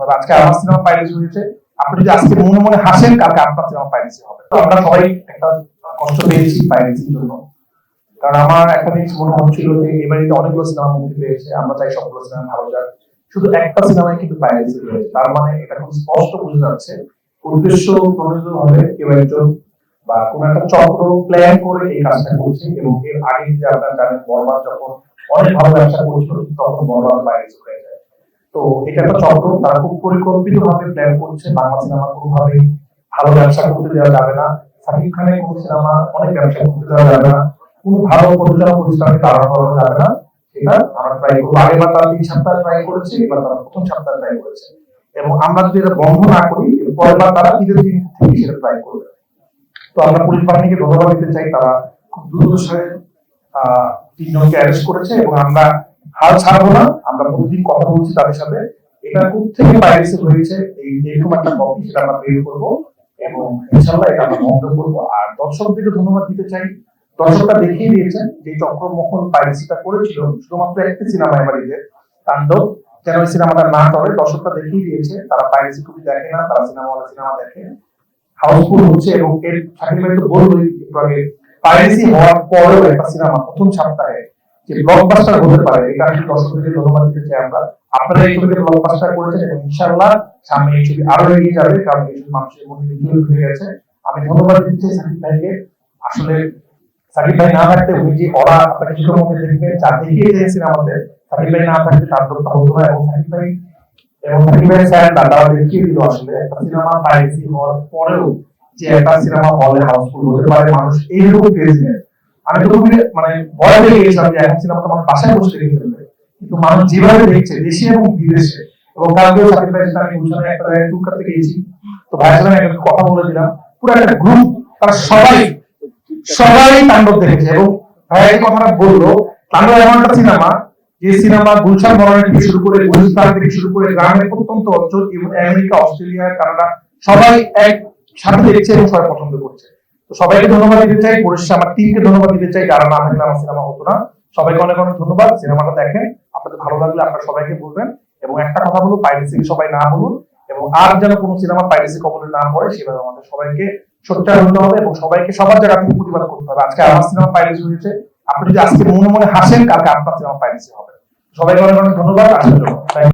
হবে। আজকে আমার সিনেমা পাইরেসি হয়েছে। আপনি যদি আজকে মনে মনে হাসেন, কালকে আপনার সিনেমা পাইরেসি হবে। তো আমরা সবাই একটা কষ্ট পেয়েছি পাইরেসির জন্য। কারণ আমার একটা জিনিস মনে হচ্ছিল যে এবারে অনেকগুলো সিনেমা মুক্তি পেয়েছে। আমরা চাই সবগুলো সিনেমা ভালো যাক। শুধু একটা সিনেমায় কিন্তু পাইরেসি হয়েছে তার মানে এটা খুব স্পষ্ট বোঝা যাচ্ছে, উদ্দেশ্য প্রণোদিত ভাবে কেউ একজন বা কোন একটা চক্র প্ল্যান করে এই কাজটা করছে এবং এর আগে যে আপনারা জানেন বরবাদ যখন অনেক ভালো ব্যবসা করছিল, তখন বরবাদ পাইরেসি হয়ে যায়। তো এটা একটা চক্র, তারা খুব পরিকল্পিত ভাবে প্ল্যান করছে, বাংলা সিনেমা কোনোভাবেই ভালো ব্যবসা করতে দেওয়া যাবে না। সাকিব খানের কোনো সিনেমা অনেক ব্যবসা করতে দেওয়া যাবে না। কোন ভালো পরিচালনা প্রতিষ্ঠানকে তাড়া করা যাবে না। সেটা আমরা ট্রাই করব। আগেবার তারা তিন সপ্তাহ ট্রাই করেছে, এবার তারা প্রথম সপ্তাহ ট্রাই করেছে। এবং আমরা যদি এটা বন্ধ না করি, পরের বার তারা ঈদের দিন থেকে সেটা ট্রাই করবে। তো আমরা পুলিশ বাহিনীকে ধন্যবাদ দিতে চাই, তারা খুব দ্রুত সাথে তিনজনকে অ্যারেস্ট করেছে এবং আমরা হাল ছাড়বো না, আমরা প্রতিদিন কথা বলছি তাদের সাথে। এটা থেকে পাইরেসি হয়েছে, এই এরকম একটা কপি সেটা আমরা বের করব এবং ইনশাল্লাহ এটা আমরা বন্ধ করব। আর দর্শকদেরকে ধন্যবাদ দিতে চাই। দর্শকরা দেখিয়ে দিয়েছেন যে চক্রমোহন পাইরেসিটা করেছিল শুধুমাত্র একটি সিনেমা এবারিতে তাণ্ডব, যেন ওই সিনেমাটা না করে, দর্শকরা দেখিয়ে দিয়েছে, তারা পাইরেসি খুবই দেখে না, তারা সিনেমা হলে সিনেমা দেখে। হাউসফুল হচ্ছে এবং এর সাকিব তো বললোই একটু আগে পাইরেসি হওয়ার পরেও একটা সিনেমা প্রথম সপ্তাহে যে ব্লকবাস্টার হতে পারে ধন্যবাদ দিতে চাই আমরা। আপনারা এই ব্লকবাস্টার করেছেন এবং সামনে এই ছবি আরও এগিয়ে যাবে, কারণ এই ছবি মানুষের মধ্যে বিজয় হয়ে গেছে। আমি ধন্যবাদ দিতে চাই সাকিব ভাইকে। আসলে সাকিব ভাই না থাকতে উনি যে আপনাকে মধ্যে দেখবেন, যা দেখিয়ে দিয়েছেন আমাদের, সাকিব ভাই না থাকতে তার দরকার হতো না। এবং সাকিব ভাই, এবং সাকিব ভাই স্যার দেখিয়ে দিল আসলে সিনেমা পাইরেসি হওয়ার পরেও যে একটা সিনেমা হলে হাউসফুল হতে পারে, মানুষ এইরকম ক্রেজি আমি তো মানে ভয় পেয়ে গেছিলাম যে এখন সিনেমা মানুষ বাসায় বসে দেখে ফেলবে। কিন্তু মানুষ যেভাবে দেখছে, দেশে এবং বিদেশে, এবং কালকেও সাকিব আমি গুলশানে একটা জায়গায় টুক করতে গিয়েছি। তো ভাইয়ের একটা কথা বলে দিলাম পুরো একটা গ্রুপ তারা সবাই সবাই তাণ্ডব দেখেছে এবং ভাইয়া এই কথাটা বলল, তাণ্ডব এমন একটা সিনেমা, যে সিনেমা গুলশান বনানী থেকে শুরু করে, গুলিস্তান থেকে শুরু করে, গ্রামের প্রত্যন্ত অঞ্চল এবং আমেরিকা, অস্ট্রেলিয়া, কানাডা, সবাই এক সাথে দেখছে এবং সবাই পছন্দ করছে। তো সবাইকে ধন্যবাদ দিতে চাই, পরিশেষে আমার টিমকে ধন্যবাদ দিতে চাই, যারা না থাকলে আমার সিনেমা হতো না। সবাইকে অনেক অনেক ধন্যবাদ সিনেমাটা দেখেন, আপনাদের ভালো লাগলে আপনারা সবাইকে বলবেন। এবং একটা কথা বলব পাইরেসি সবাই না বলুন, এবং আর যেন কোনো সিনেমা পাইরেসি কবলে না পড়ে, সেভাবে আমাদের সবাইকে সোচ্চার হতে হবে এবং সবাইকে সবার জায়গা থেকে প্রতিবাদ করতে হবে। আজকে আমার সিনেমা পাইরেসি হয়েছে, আপনি যদি আজকে মনে মনে হাসেন, কালকে আপনার সিনেমা পাইরেসি হবে। সবাইকে অনেক অনেক ধন্যবাদ আসার জন্য.